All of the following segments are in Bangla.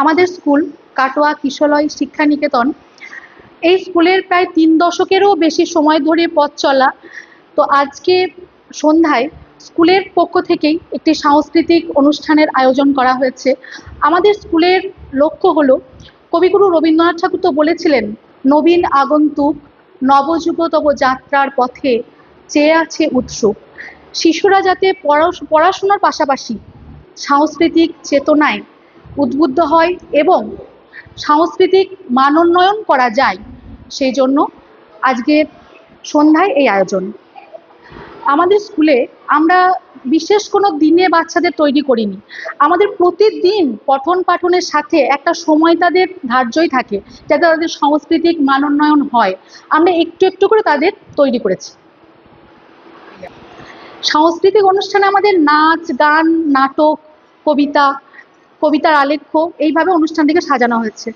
আমাদের স্কুল, কাটোয়া কিশলয় শিক্ষা নিকেতন এই স্কুলের প্রায় তিন দশকেরও বেশি সময় ধরে পথ চলা। তো আজকে সন্ধ্যায় স্কুলের পক্ষ থেকেই একটি সাংস্কৃতিক অনুষ্ঠানের আয়োজন করা হয়েছে। আমাদের স্কুলের লক্ষ্য হলো, কবিগুরু রবীন্দ্রনাথ ঠাকুর তো বলেছিলেন, নবীন আগন্তুক নবযুগতব যাত্রার পথে চেয়ে আছে উৎসুক। শিশুরা যাতে পড়াশোনার পাশাপাশি সাংস্কৃতিক চেতনায় উদ্বুদ্ধ হয় এবং সাংস্কৃতিক মানোন্নয়ন করা যায়, সেই জন্য আজকের সন্ধ্যায় এই আয়োজন। আমাদের স্কুলে আমরা বিশেষ কোনো দিনে বাচ্চাদের তৈরি করিনি। আমাদের প্রতিদিন পঠন পাঠনের সাথে একটা সময় তাদের ধার্যই থাকে, যাতে তাদের সাংস্কৃতিক মানোন্নয়ন হয়। আমরা একটু একটু করে তাদের তৈরি করেছি। সাংস্কৃতিক অনুষ্ঠানে আমাদের নাচ, গান, নাটক, কবিতা কবিতার আলেখ্য এইভাবে অনুষ্ঠানটিকে সাজানো হয়েছে।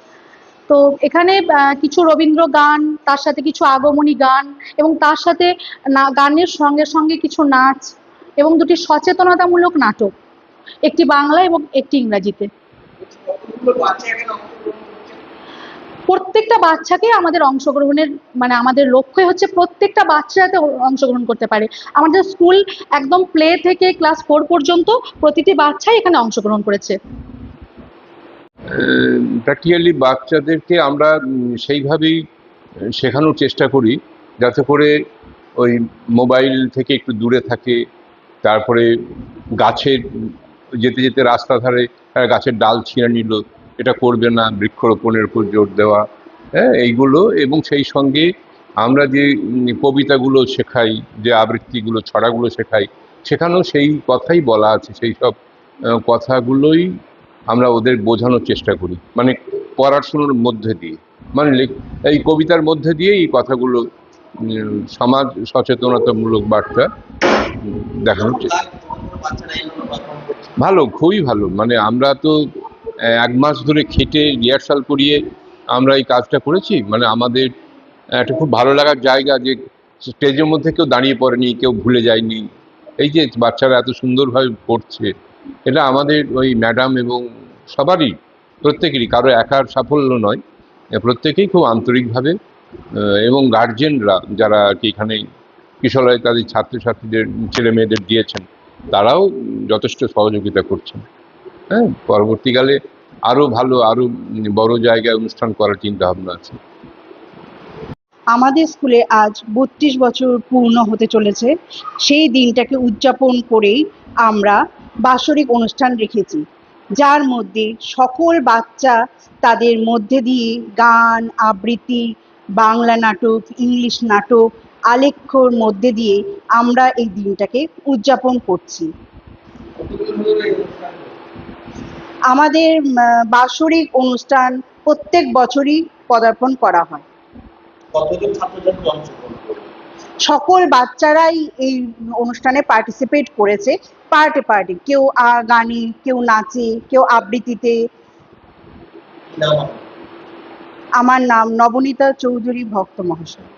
তো এখানে কিছু রবীন্দ্র গান, তার সাথে কিছু আগমনী গান এবং তার সাথে গানের সঙ্গে সঙ্গে কিছু নাচ এবং দুটি সচেতনতামূলক নাটক, একটি বাংলা এবং একটি ইংরাজিতে। প্রত্যেকটা বাচ্চাকে আমাদের অংশগ্রহণের মানে আমাদের লক্ষ্যই হচ্ছে প্রত্যেকটা বাচ্চা যাতে অংশগ্রহণ করতে পারে। আমাদের স্কুল একদম প্লে থেকে ক্লাস ফোর পর্যন্ত প্রতিটি বাচ্চাই এখানে অংশগ্রহণ করেছে। প্র্যাকটিক্যালি বাচ্চাদেরকে আমরা সেইভাবেই শেখানোর চেষ্টা করি, যাতে করে ওই মোবাইল থেকে একটু দূরে থাকে, তারপরে গাছের, যেতে যেতে রাস্তা ধারে গাছের ডাল ছিঁড়ে নিল, এটা করবে না, বৃক্ষরোপণের উপর জোর দেওয়া হ্যাঁ এইগুলো, এবং সেই সঙ্গে আমরা যে কবিতাগুলো শেখাই, যে আবৃত্তিগুলো, ছড়াগুলো শেখাই, সেখানেও সেই কথাই বলা আছে, সেই সব কথাগুলোই আমরা ওদের বোঝানোর চেষ্টা করি। মানে পড়াশুনোর মধ্যে দিয়ে। মানে এই কবিতার মধ্যে দিয়ে এই কথাগুলো সমাজ সচেতনতামূলক বার্তা দেখানোর চেষ্টা ভালো, খুবই ভালো। মানে আমরা তো এক মাস ধরে খেটে রিহার্সাল করিয়ে আমরা এই কাজটা করেছি। মানে আমাদের একটা খুব ভালো লাগার জায়গা যে স্টেজের মধ্যে কেউ দাঁড়িয়ে পড়েনি, কেউ ভুলে যায়নি। এই যে বাচ্চারা এত সুন্দরভাবে পড়ছে এটা আমাদের ওই ম্যাডাম এবং সবারই, প্রত্যেকেরই, কারও একার সাফল্য নয়। প্রত্যেকেই খুব আন্তরিকভাবে এবং গার্জেনরা যারা আর কি এখানে কিশোরায় তাদের ছাত্রছাত্রীদের, ছেলে মেয়েদের দিয়েছেন, তারাও যথেষ্ট সহযোগিতা করছেন। হ্যাঁ পরবর্তীকালে আরও ভালো আরও বড় জায়গায় অনুষ্ঠান করার চিন্তা ভাবনা আছে। আমাদের স্কুলে আজ বত্রিশ বছর পূর্ণ হতে চলেছে। সেই দিনটাকে উদযাপন করেই আমরা বাৎসরিক অনুষ্ঠান রেখেছি, যার মধ্যে সকল বাচ্চা তাদের মধ্যে দিয়ে গান, আবৃত্তি, বাংলা নাটক, ইংলিশ নাটক, আলেখ্যর মধ্যে দিয়ে আমরা এই দিনটাকে উদযাপন করছি? আমাদের বাৎসরিক অনুষ্ঠান প্রত্যেক বছরই পদার্পণ করা হয় কতজন ছাত্রছাত্রী অংশগ্রহণ সকল বাচ্চারাই এই অনুষ্ঠানে পার্টিসিপেট করেছে পার্টে পার্টে কেউ আ- গানে কেউ নাচে কেউ আবৃত্তিতে? আমার নাম নবনীতা চৌধুরী ভক্ত মহাশয়